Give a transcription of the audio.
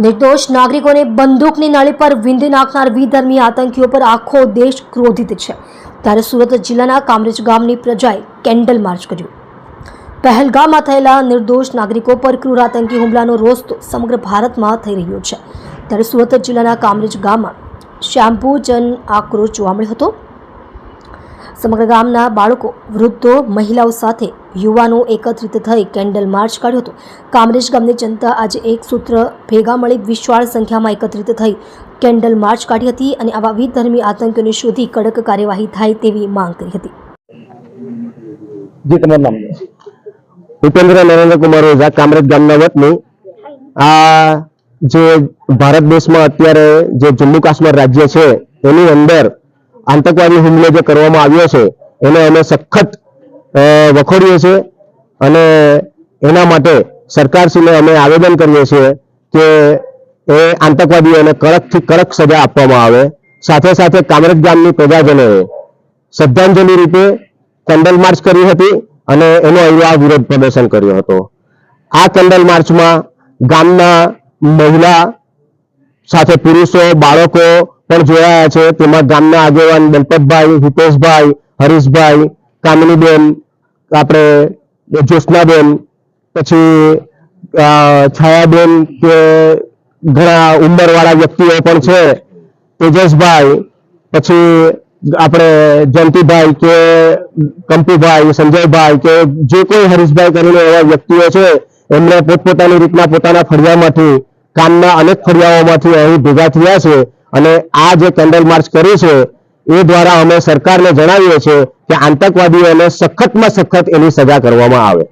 નિર્દોષ નાગરિકોને બંદૂકની નળી પર વિંધી નાખનાર વિધર્મી આતંકીઓ પર આખો દેશ ક્રોધિત છે. ત્યારે સુરત જિલ્લાના કામરેજ ગામની પ્રજાએ કેન્ડલ માર્ચ કર્યું. પહેલગામમાં થયેલા નિર્દોષ નાગરિકો પર ક્રૂર આતંકી હુમલાનો રોષ તો સમગ્ર ભારતમાં થઈ રહ્યો છે. ત્યારે સુરત જિલ્લાના કામરેજ ગામમાં શ્યામ્પુ જન આક્રોશ જોવા મળ્યો હતો. સમગ્ર ગામના બાળકો, વૃદ્ધો, મહિલાઓ સાથે યુવાનો એકત્રિત થઈ કેન્ડલ માર્ચ કાઢ્યો હતો. કામરેજ ગામની જનતા આજે એક સૂત્ર ભેગા મળી વિશાળ સંખ્યામાં એકત્રિત થઈ કેન્ડલ માર્ચ કાઢી હતી અને આવા વિધર્મી આતંકીઓને શોધી કડક કાર્યવાહી થાય તેવી માંગ કરી હતી. ભૂપેન્દ્ર નરેન્દ્ર કુમાર ઓઝા, કામરેજ ગામના વતની. આ જે ભારત દેશમાં અત્યારે જે જમ્મુ કાશ્મીર રાજ્ય છે, એની અંદર આતંકવાદી હુમલો જે કરવામાં આવ્યો છે, એને અમે સખત વખોડીએ છીએ અને એના માટે સરકારશ્રીને અમે આવેદન કરીએ છીએ કે એ આતંકવાદીઓને કડકથી કડક સજા આપવામાં આવે. સાથે સાથે કામરેજ ગામની પ્રજાજનોએ શ્રદ્ધાંજલિ રૂપે કેન્ડલ માર્ચ કરી હતી અને એનો અહીંયા વિરોધ પ્રદર્શન કર્યો હતો. આ કેન્ડલ માર્ચમાં ગામના મહિલા સાથે પુરુષો, બાળકો પણ જોડાયા છે. તેમાં ગામના આગેવાન દલપતભાઈ, હિતેશભાઈ, હરીશભાઈ, કામિનીબેન, આપણે જ્યોત્સનાબેન, પછી છાયાબેન કે ઘણા ઉંમરવાળા વ્યક્તિઓ પણ છે. તેજસભાઈ, પછી આપણે જયંતિભાઈ કે કંપુભાઈ, સંજયભાઈ કે જે કોઈ હરીશભાઈ કરીને એવા વ્યક્તિઓ છે, એમણે પોતપોતાની રીતના પોતાના ફળિયામાંથી કામના અનેક ફળિયાઓમાંથી અહીં ભેગા થયા છે અને આ જે કેન્ડલ માર્ચ કરી છે, એ દ્વારા અમે સરકારને જણાવીએ છીએ કે આતંકવાદીઓને સખતમાં સખત એની સજા કરવામાં આવે.